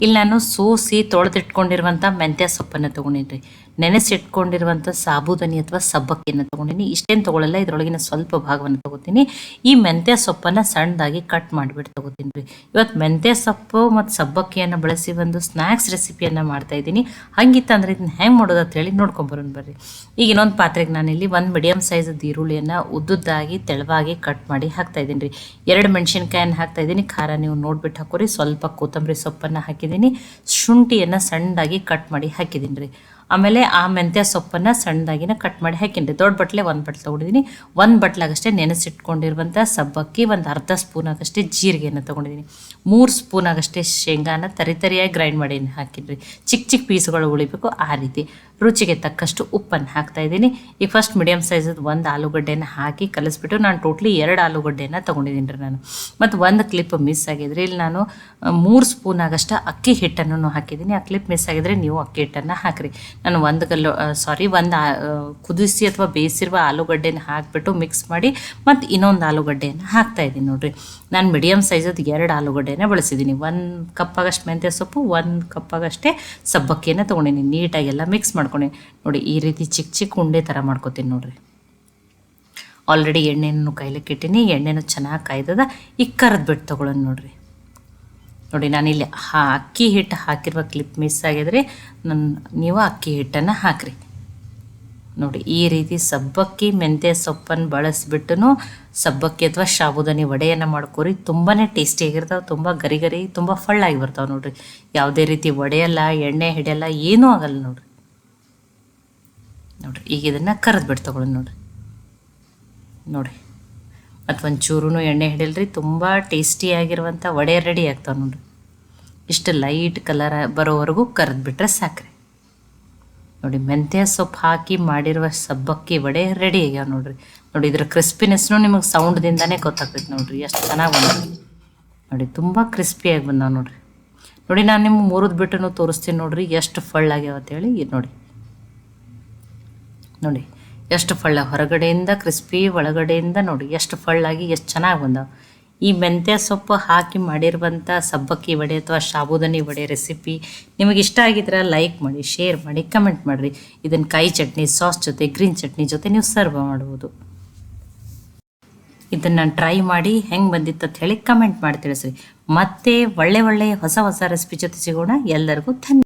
ಇಲ್ಲಿ ನಾನು ಸೋಸಿ ತೊಳೆದಿಟ್ಕೊಂಡಿರುವಂಥ ಮೆಂತ್ಯ ಸೊಪ್ಪನ್ನು ತೊಗೊಂಡಿನಿ ನೆನೆಸಿಟ್ಕೊಂಡಿರುವಂಥ ಸಾಬೂದನಿ ಅಥವಾ ಸಬ್ಬಕ್ಕಿಯನ್ನು ತೊಗೊಂಡಿನಿ. ಇಷ್ಟೇನು ತೊಗೊಳ್ಳಲ್ಲ ಇದರೊಳಗಿನ ಸ್ವಲ್ಪ ಭಾಗವನ್ನು ತೊಗೋತೀನಿ. ಈ ಮೆಂತ್ಯ ಸೊಪ್ಪನ್ನು ಸಣ್ಣದಾಗಿ ಕಟ್ ಮಾಡಿಬಿಟ್ಟು ತೊಗೋತೀನಿ ರೀ. ಇವತ್ತು ಮೆಂತ್ಯ ಸೊಪ್ಪು ಮತ್ತು ಸಬ್ಬಕ್ಕಿಯನ್ನು ಬಳಸಿ ಒಂದು ಸ್ನ್ಯಾಕ್ಸ್ ರೆಸಿಪಿಯನ್ನು ಮಾಡ್ತಾ ಇದ್ದೀನಿ. ಹಂಗಿತ್ತಂದ್ರೆ ಇದನ್ನ ಹೆಂಗೆ ಮಾಡೋದು ಅಂತ ಹೇಳಿ ನೋಡ್ಕೊಂಬರೋಣ ಬರ್ರಿ. ಈಗ ಇನ್ನೊಂದು ಪಾತ್ರೆಗೆ ನಾನಿಲ್ಲಿ ಒಂದು ಮೀಡಿಯಮ್ ಸೈಜದ ಈರುಳ್ಳಿಯನ್ನು ಉದ್ದುದ್ದಾಗಿ ತೆಳವಾಗಿ ಕಟ್ ಮಾಡಿ ಹಾಕ್ತಾ ಇದ್ದೀನಿ ರೀ. ಎರಡು ಮೆಣಸಿನ್ಕಾಯನ್ನು ಹಾಕ್ತಾ ಇದ್ದೀನಿ. ಖಾರ ನೀವು ನೋಡ್ಬಿಟ್ಟು ಹಾಕೋರಿ. ಸ್ವಲ್ಪ ಕೊತ್ತಂಬರಿ ಸೊಪ್ಪನ್ನು ಹಾಕಿದ್ದೀನಿ. ಶುಂಠಿಯನ್ನು ಸಣ್ಣದಾಗಿ ಕಟ್ ಮಾಡಿ ಹಾಕಿದ್ದೀನಿ ರೀ. ಆಮೇಲೆ ಆ ಮೆಂತ್ಯ ಸೊಪ್ಪನ್ನು ಸಣ್ಣದಾಗಿನ ಕಟ್ ಮಾಡಿ ಹಾಕಿನ್ರಿ. ದೊಡ್ಡ ಬಟ್ಲೆ ಒಂದು ಬಟ್ಲೆ ತೊಗೊಂಡಿದ್ದೀನಿ ಒಂದು ಬಟ್ಲಾಗಷ್ಟೇ ನೆನೆಸಿಟ್ಕೊಂಡಿರುವಂಥ ಸಬ್ಬಕ್ಕಿ ಒಂದು ಅರ್ಧ ಸ್ಪೂನ್ ಆಗಷ್ಟೇ ಜೀರಿಗೆಯನ್ನು ತೊಗೊಂಡಿದ್ದೀನಿ ಮೂರು ಸ್ಪೂನ್ ಆಗಷ್ಟೇ ಶೇಂಗಾನ ತರಿತರಿಯಾಗಿ ಗ್ರೈಂಡ್ ಮಾಡಿ ಹಾಕಿದ್ರಿ. ಚಿಕ್ಕ ಚಿಕ್ಕ ಪೀಸ್ಗಳು ಉಳಿಬೇಕು ಆ ರೀತಿ. ರುಚಿಗೆ ತಕ್ಕಷ್ಟು ಉಪ್ಪನ್ನು ಹಾಕ್ತಾ ಇದ್ದೀನಿ. ಈಗ ಫಸ್ಟ್ ಮೀಡಿಯಮ್ ಸೈಜದ್ದು ಒಂದು ಆಲೂಗಡ್ಡೆನ ಹಾಕಿ ಕಲಿಸ್ಬಿಟ್ಟು ನಾನು ಟೋಟ್ಲಿ ಎರಡು ಆಲೂಗಡ್ಡೆನ ತೊಗೊಂಡಿದ್ದೀನಿ ರೀ ನಾನು. ಮತ್ತು ಒಂದು ಕ್ಲಿಪ್ ಮಿಸ್ ಆಗಿದ್ರೆ. ಇಲ್ಲಿ ನಾನು, ಮೂರು ಸ್ಪೂನ್ ಆಗಷ್ಟು ಅಕ್ಕಿ ಹಿಟ್ಟನ್ನು ಹಾಕಿದ್ದೀನಿ ಆ ಕ್ಲಿಪ್ ಮಿಸ್ ಆಗಿದ್ರೆ ನೀವು ಅಕ್ಕಿ ಹಿಟ್ಟನ್ನು ಹಾಕಿರಿ. ನಾನು ಒಂದು ಗಲ್ಲು ಸಾರಿ ಒಂದು ಕುದಿಸಿ ಅಥವಾ ಬೇಯಿಸಿರುವ ಆಲೂಗಡ್ಡೆನ ಹಾಕಿಬಿಟ್ಟು ಮಿಕ್ಸ್ ಮಾಡಿ ಮತ್ತು ಇನ್ನೊಂದು ಆಲೂಗಡ್ಡೆಯನ್ನು ಹಾಕ್ತಾ ಇದ್ದೀನಿ ನೋಡಿರಿ. ನಾನು ಮೀಡಿಯಮ್ ಸೈಜದ್ದು ಎರಡು ಆಲೂಗಡ್ಡೆನ ಬಳಸಿದ್ದೀನಿ ಒಂದು ಕಪ್ಪಾಗಷ್ಟು ಮೆಂತ್ಯ ಸೊಪ್ಪು, ಒಂದು ಕಪ್ಪಾಗಷ್ಟೇ ಸಬ್ಬಕ್ಕಿಯನ್ನು ತೊಗೊಂಡಿನಿ. ನೀಟಾಗಿ ಎಲ್ಲ ಮಿಕ್ಸ್ ಮಾಡ್ಕೊಂಡೆ. ನೋಡಿ, ಈ ರೀತಿ ಚಿಕ್ಕ ಚಿಕ್ಕ ಉಂಡೆ ಥರ ಮಾಡ್ಕೊತೀನಿ ನೋಡಿರಿ. ಆಲ್ರೆಡಿ ಎಣ್ಣೆಯನ್ನು ಕೈಲಿಕ್ಕೆ ಇಟ್ಟಿನಿ ಎಣ್ಣೆನೂ ಚೆನ್ನಾಗಿ ಕಾಯ್ದದ. ಈಗ ಕರೆದ್ಬಿಟ್ಟು ತೊಗೊಳ್ಳೋಣ ನೋಡಿರಿ. ನೋಡಿ, ನಾನಿಲ್ಲಿ ಹಾ ಅಕ್ಕಿ ಹಿಟ್ಟು ಹಾಕಿರುವ ಕ್ಲಿಪ್ ಮಿಸ್ ಆಗಿದ್ರೆ ನನ್ನ ನೀವು ಅಕ್ಕಿ ಹಿಟ್ಟನ್ನು ಹಾಕಿರಿ. ನೋಡಿ, ಈ ರೀತಿ ಸಬ್ಬಕ್ಕಿ, ಮೆಂತ್ಯ ಸೊಪ್ಪನ್ನು ಬಳಸಿಬಿಟ್ಟು ಸಬ್ಬಕ್ಕಿ ಅಥವಾ ಶಾಬುದಾನಿ ವಡೆಯನ್ನು ಮಾಡ್ಕೊರಿ ತುಂಬಾ ಟೇಸ್ಟಿಯಾಗಿರ್ತಾವೆ ತುಂಬ ಗರಿ ಗರಿ, ತುಂಬ ಫಳ್ಳಾಗಿ ಬರ್ತಾವೆ ನೋಡಿರಿ. ಯಾವುದೇ ರೀತಿ ಒಡೆಯಲ್ಲ ಎಣ್ಣೆ ಹಿಡಿಯಲ್ಲ, ಏನೂ ಆಗಲ್ಲ ನೋಡಿರಿ. ನೋಡಿರಿ, ಈಗ ಇದನ್ನು ಕರೆದ್ಬಿಟ್ಟು ತೊಗೊಳ್ಳಿ ನೋಡಿರಿ. ನೋಡಿ. ಮತ್ತು ಚೂರು ಎಣ್ಣೆ ಹಿಡಿಯಲ್ರಿ. ತುಂಬ ಟೇಸ್ಟಿಯಾಗಿರುವಂಥ ವಡೆ ರೆಡಿ ಆಗ್ತಾವೆ ನೋಡ್ರಿ. ಇಷ್ಟು ಲೈಟ್ ಕಲರ್ ಬರೋವರೆಗೂ ಕರೆದ್ಬಿಟ್ರೆ ಸಾಕ್ರಿ. ನೋಡಿ, ಮೆಂತ್ಯ ಸೊಪ್ಪು ಹಾಕಿ ಮಾಡಿರುವ ಸಬ್ಬಕ್ಕಿ ವಡೆ ರೆಡಿ ಆಗ್ಯಾವ ನೋಡ್ರಿ. ನೋಡಿ, ಇದ್ರ ಕ್ರಿಸ್ಪಿನೆಸ್ನು ನಿಮಗೆ ಸೌಂಡ್ದಿಂದನೇ ಗೊತ್ತಾಗ್ತೈತೆ ನೋಡ್ರಿ. ಎಷ್ಟು ಚೆನ್ನಾಗಿ ಬಂದ ನೋಡಿ, ತುಂಬ ಕ್ರಿಸ್ಪಿಯಾಗಿ ಬಂದಾವೆ ನೋಡ್ರಿ. ನೋಡಿ, ನಾನು ನಿಮ್ಗೆ ಮುರಿದು ಬಿಟ್ಟನು ತೋರಿಸ್ತೀನಿ ನೋಡ್ರಿ. ಎಷ್ಟು ಫಳ್ಳಾಗ್ಯಾವ ಅಂತೇಳಿ. ಇದು ನೋಡಿ. ನೋಡಿ. ಎಷ್ಟು ಫಳ್ಳ ಹೊರಗಡೆಯಿಂದ ಕ್ರಿಸ್ಪಿ, ಒಳಗಡೆಯಿಂದ ನೋಡಿ, ಎಷ್ಟು ಫಳ್ಳಾಗಿ, ಎಷ್ಟು ಚೆನ್ನಾಗಿ ಬಂದವು. ಈ ಮೆಂತ್ಯ ಸೊಪ್ಪು ಹಾಕಿ ಮಾಡಿರುವಂಥ ಸಬ್ಬಕ್ಕಿ ವಡೆ ಅಥವಾ ಸಾಬುದಾನಿ ವಡೆ ರೆಸಿಪಿ ನಿಮಗೆ ಇಷ್ಟ ಆಗಿದ್ರೆ ಲೈಕ್ ಮಾಡಿ, ಶೇರ್ ಮಾಡಿ, ಕಮೆಂಟ್ ಮಾಡಿರಿ. ಇದನ್ನು ಕಾಯಿ ಚಟ್ನಿ, ಸಾಸ್ ಜೊತೆ, ಗ್ರೀನ್ ಚಟ್ನಿ ಜೊತೆ ನೀವು ಸರ್ವ್ ಮಾಡ್ಬೋದು. ಇದನ್ನು ಟ್ರೈ ಮಾಡಿ ಹೆಂಗೆ ಬಂದಿತ್ತು ಅಂತ ಹೇಳಿ ಕಮೆಂಟ್ ಮಾಡಿ ತಿಳಿಸ್ರಿ. ಮತ್ತೆ ಒಳ್ಳೆ ಒಳ್ಳೆ ಹೊಸ ಹೊಸ ರೆಸಿಪಿ ಜೊತೆ ಸಿಗೋಣ. ಎಲ್ಲರಿಗೂ ಧನ್ಯ